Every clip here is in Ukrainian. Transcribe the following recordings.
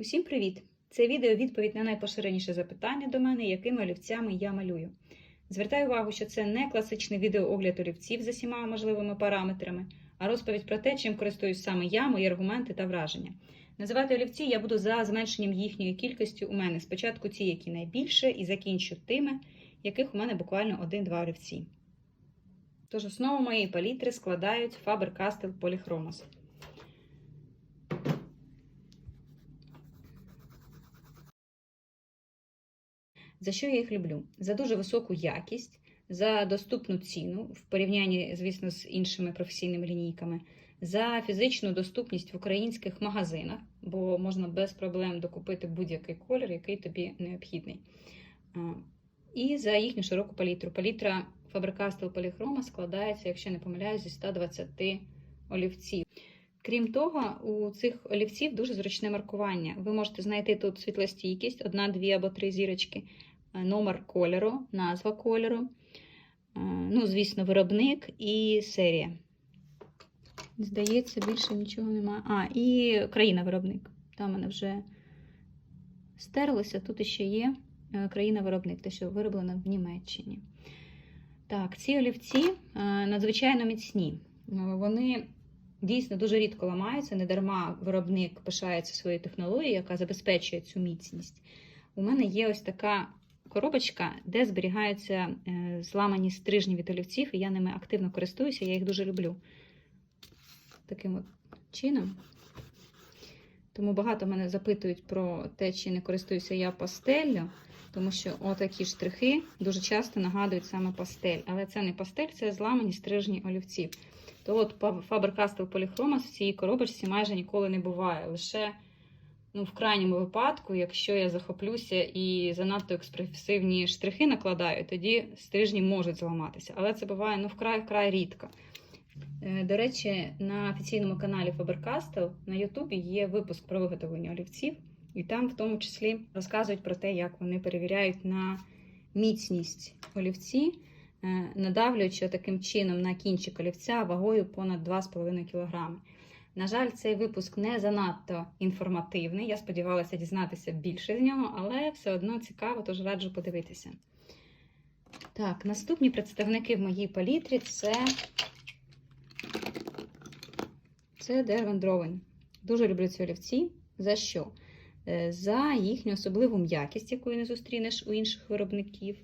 Усім привіт! Це відео відповідь на найпоширеніше запитання до мене, якими олівцями я малюю. Звертаю увагу, що це не класичний відеоогляд олівців за всіма можливими параметрами, а розповідь про те, чим користуюсь саме я, мої аргументи та враження. Називати олівці я буду за зменшенням їхньої кількості у мене. Спочатку ті, які найбільше, і закінчу тими, яких у мене буквально один-два олівці. Тож основу моєї палітри складають Faber-Castell Polychromos. За що я їх люблю? За дуже високу якість, за доступну ціну в порівнянні, звісно, з іншими професійними лінійками, за фізичну доступність в українських магазинах, бо можна без проблем докупити будь-який колір, який тобі необхідний. І за їхню широку палітру. Палітра Faber-Castell складається, якщо не помиляюсь, зі 120 олівців. Крім того, у цих олівців дуже зручне маркування. Ви можете знайти тут світлостійкість, одна, дві або три зірочки, номер кольору, назва кольору, е, ну, звісно, виробник і серія. Здається, більше нічого немає. А, і країна-виробник. Там мене вже стерлося. Тут ще є е, країна-виробник, те, що вироблено в Німеччині. Так, ці олівці е, надзвичайно міцні. Е, Вони дійсно дуже рідко ламаються, не дарма виробник пишається своєю технологією, яка забезпечує цю міцність. У мене є ось така коробочка, де зберігаються е, зламані стрижні від олівців, і я ними активно користуюся, я їх дуже люблю. Таким от чином. Тому багато мене запитують про те, чи не користуюся я пастеллю, тому що отакі штрихи дуже часто нагадують саме пастель. Але це не пастель, це зламані стрижні олівці. То от Faber-Castell Polychromos в цій коробочці майже ніколи не буває. Лише ну, в крайньому випадку, якщо я захоплюся і занадто експресивні штрихи накладаю, тоді стрижні можуть зламатися. Але це буває ну, вкрай-вкрай рідко. Е, До речі, на офіційному каналі Faber-Castell на Ютубі є випуск про виготовлення олівців, і там в тому числі розказують про те, як вони перевіряють на міцність олівці, е, надавлюючи таким чином на кінчик олівця вагою понад 2,5 кг. На жаль, цей випуск не занадто інформативний. Я сподівалася дізнатися більше з нього, але все одно цікаво, тож раджу подивитися. Так, наступні представники в моїй палітрі це це Derwent Дуже люблю ці олівці. За що? Е, За їхню особливу м'якість, яку не зустрінеш у інших виробників,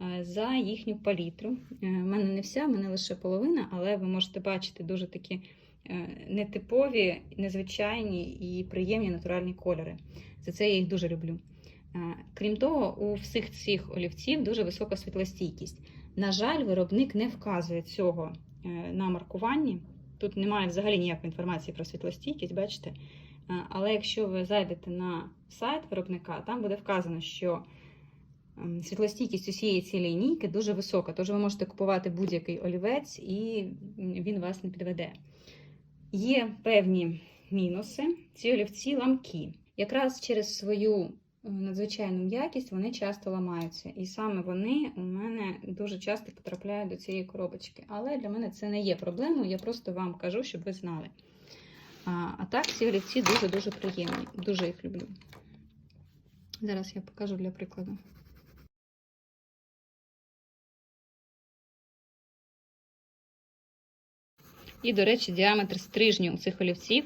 е, за їхню палітру. У мене не вся, в мене лише половина, але ви можете бачити дуже такі е, нетипові, незвичайні і приємні натуральні кольори. За це я їх дуже люблю. Крім того, у всіх цих олівців дуже висока світлостійкість. На жаль, виробник не вказує цього на маркуванні. Тут немає взагалі ніякої інформації про світлостійкість, бачите? Але якщо ви зайдете на сайт виробника, там буде вказано, що світлостійкість усієї цієї лінійки дуже висока, тож ви можете купувати будь-який олівець і він вас не підведе. Є певні мінуси, ці олівці ламкі. Якраз через свою надзвичайну м'якість вони часто ламаються. І саме вони у мене дуже часто потрапляють до цієї коробочки. Але для мене це не є проблемою, я просто вам кажу, щоб ви знали. А, а так, ці олівці дуже-дуже приємні. Дуже їх люблю. Зараз я покажу для прикладу. І, до речі, діаметр стрижню цих олівців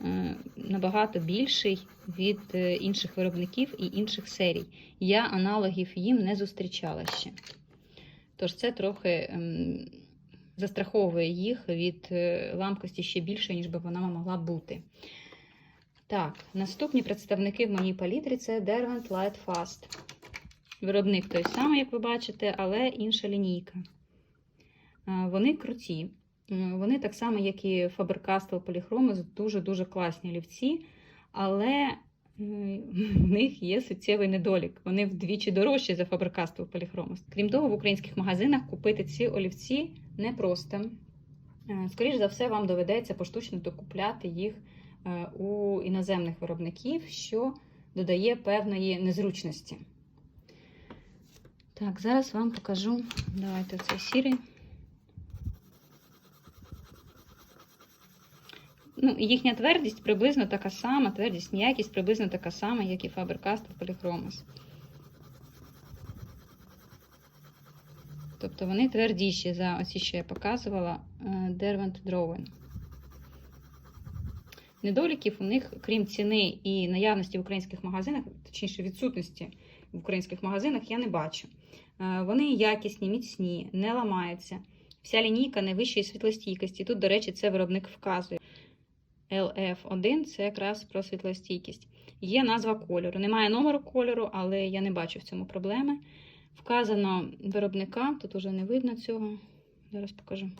е, набагато більший від е, інших виробників і інших серій. Я аналогів їм не зустрічала ще. Тож це трохи ем, застраховує їх від е, ламкості ще більше, ніж би вона могла бути. Так, наступні представники в моїй палітрі це Derwent Light Fast. Виробник той самий, як ви бачите, але інша лінійка. Вони круті. Вони так само, як і Faber-Castell Polychromos, дуже-дуже класні олівці, але в них є суттєвий недолік. Вони вдвічі дорожчі за Faber-Castell Polychromos. Крім того, в українських магазинах купити ці олівці непросто. Скоріше за все, вам доведеться поштучно докупляти їх у іноземних виробників, що додає певної незручності. Так, зараз вам покажу. Давайте цей сірий. Ну, їхня твердість приблизно така сама, твердість, м'якість приблизно така сама, як і Faber-Castell Polychromos. Тобто вони твердіші за оці, що я показувала, е, Derwent Drawing. Недоліків у них, крім ціни і наявності в українських магазинах, точніше відсутності в українських магазинах, я не бачу. Е, Вони якісні, міцні, не ламаються. Вся лінійка найвищої світлостійкості. Тут, до речі, це виробник вказує. LF1 це якраз про світлостійкість. Є назва кольору. Немає номеру кольору, але я не бачу в цьому проблеми. Вказано виробника, тут уже не видно цього. Зараз покажу.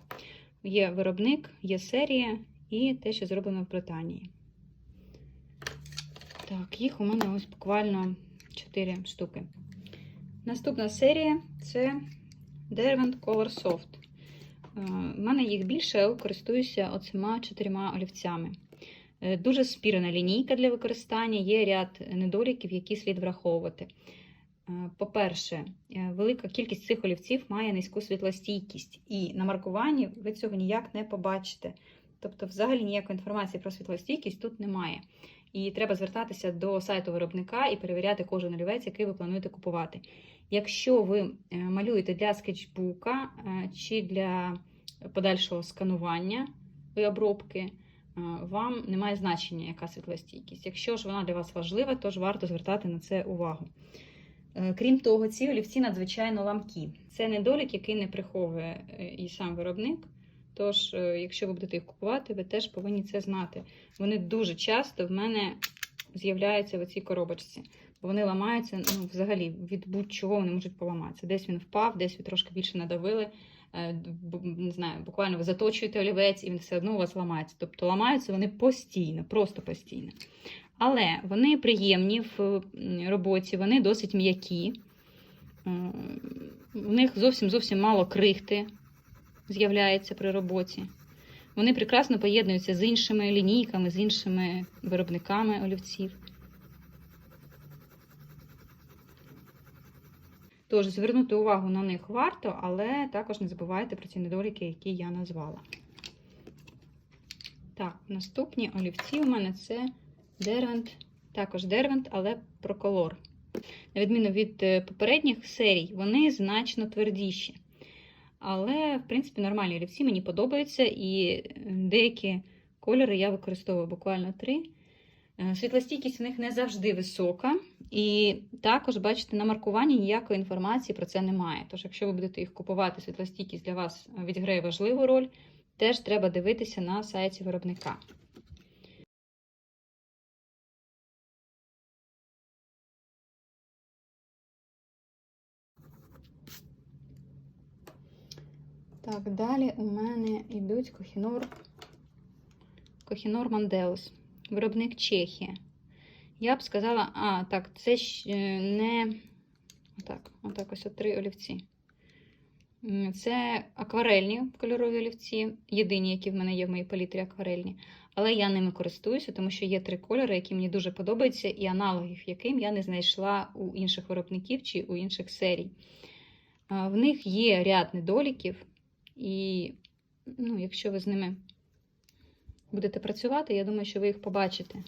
Є виробник, є серія і те, що зроблено в Британії. Так, їх у мене ось буквально 4 штуки. Наступна серія це Derwent Color Soft. У мене їх більше, я користуюся оцима чотирма олівцями. Е, Дуже спірена лінійка для використання, є ряд недоліків, які слід враховувати. Е, По-перше, е, велика кількість цих олівців має низьку світлостійкість, і на маркуванні ви цього ніяк не побачите. Тобто, взагалі ніякої інформації про світлостійкість тут немає. І треба звертатися до сайту виробника і перевіряти кожен олівець, який ви плануєте купувати. Якщо ви малюєте для скетчбука чи для подальшого сканування обробки, вам немає значення, яка світлостійкість. Якщо ж вона для вас важлива, то ж варто звертати на це увагу. Е, Крім того, ці олівці надзвичайно ламкі. Це недолік, який не приховує е, і сам виробник. Тож, е, якщо ви будете їх купувати, ви теж повинні це знати. Вони дуже часто в мене з'являються в цій коробочці. Бо вони ламаються ну, взагалі від будь-чого вони можуть поламатися. Десь він впав, десь ви трошки більше надавили. е, Не знаю, буквально ви заточуєте олівець, і він все одно у вас ламається. Тобто ламаються вони постійно, просто постійно. Але вони приємні в роботі, вони досить м'які. М, У них зовсім зовсім мало крихти з'являється при роботі. Вони прекрасно поєднуються з іншими лінійками, з іншими виробниками олівців. Тож звернути увагу на них варто, але також не забувайте про ці недоліки, які я назвала. Так, наступні олівці у мене це Derwent, також Derwent, але про колор. На відміну від е, попередніх серій, вони значно твердіші. Але, в принципі, нормальні олівці мені подобаються, і е, деякі кольори я використовую буквально три. Е, Світлостійкість у них не завжди висока, і також, бачите, на маркуванні ніякої інформації про це немає. Тож, якщо ви будете їх купувати, світлостійкість для вас відіграє важливу роль, теж треба дивитися на сайті виробника. Так, далі у мене йдуть Кохінор, Кохінор Манделус, виробник Чехія. Я б сказала, а, так, це е, не. Отак, отак ось три олівці. Це акварельні кольорові олівці, єдині, які в мене є в моїй палітрі акварельні. Але я ними користуюся, тому що є три кольори, які мені дуже подобаються, і аналогів, яким я не знайшла у інших виробників чи у інших серій. В них є ряд недоліків, і ну, якщо ви з ними будете працювати, я думаю, що ви їх побачите.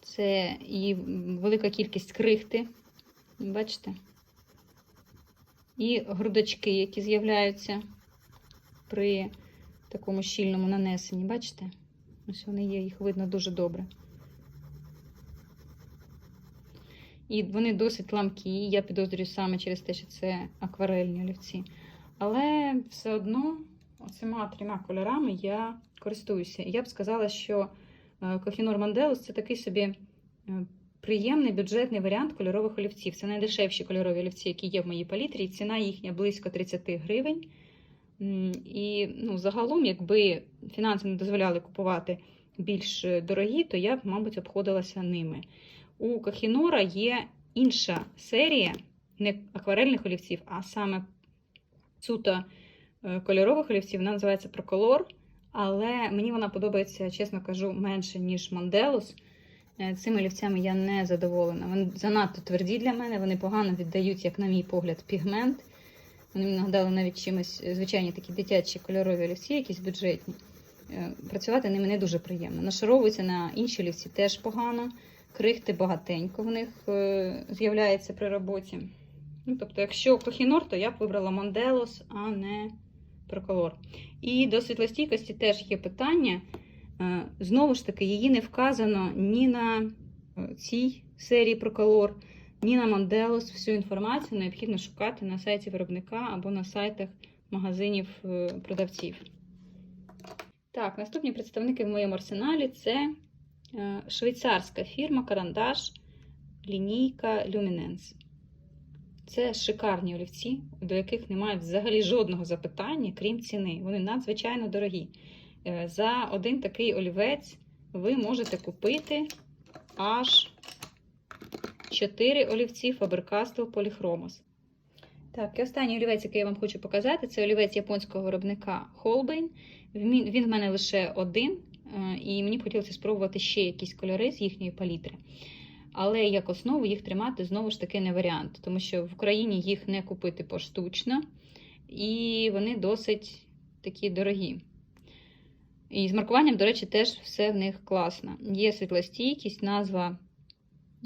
Це і велика кількість крихти, бачите? І грудочки, які з'являються при такому щільному нанесенні. Бачите? Ось вони є, їх видно дуже добре. І вони досить ламкі, я підозрюю саме через те, що це акварельні олівці. Але все одно оцима трьома кольорами я користуюся. Я б сказала, що Кохінор Манделус це такий собі е, приємний бюджетний варіант кольорових олівців. Це найдешевші кольорові олівці, які є в моїй палітрі, ціна їхня близько 30 гривень. І ну, загалом, якби фінанси не дозволяли купувати більш дорогі, то я б, мабуть, обходилася ними. У Кохінора є інша серія не акварельних олівців, а саме суто е, кольорових олівців. Вона називається Проколор. Але мені вона подобається, чесно кажу, менше, ніж Манделус. Цими олівцями я не задоволена. Вони занадто тверді для мене, вони погано віддають, як на мій погляд, пігмент. Вони мені нагадали навіть чимось е, звичайні такі дитячі кольорові олівці, якісь бюджетні. е, працювати ними не дуже приємно. Нашаровуються на інші олівці теж погано. Крихти багатенько в них е, з'являється при роботі. Ну, тобто, якщо кохінор, то я б вибрала Монделос, а не Проколор. І до світлостійкості теж є питання. Е, Знову ж таки, її не вказано ні на е, цій серії Проколор, ні на Монделос. Всю інформацію необхідно шукати на сайті виробника або на сайтах магазинів е, продавців. Так, наступні представники в моєму арсеналі це швейцарська фірма Карандаш, лінійка Luminance. Це шикарні олівці, до яких немає взагалі жодного запитання, крім ціни. Вони надзвичайно дорогі. Е, За один такий олівець ви можете купити аж 4 олівці Faber-Castell Polychromos. Так, і останній олівець, який я вам хочу показати, це олівець японського виробника Holbein. Він в мене лише один, е, і мені б хотілося спробувати ще якісь кольори з їхньої палітри. Але як основу їх тримати знову ж таки не варіант, тому що в Україні їх не купити поштучно, і вони досить такі дорогі. І з маркуванням, до речі, теж все в них класно. Є світлостійкість, назва,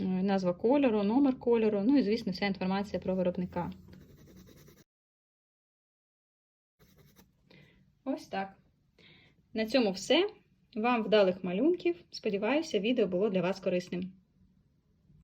е, назва кольору, номер кольору, ну і, звісно, вся інформація про виробника. Ось так. На цьому все. Вам вдалих малюнків. Сподіваюся, відео було для вас корисним.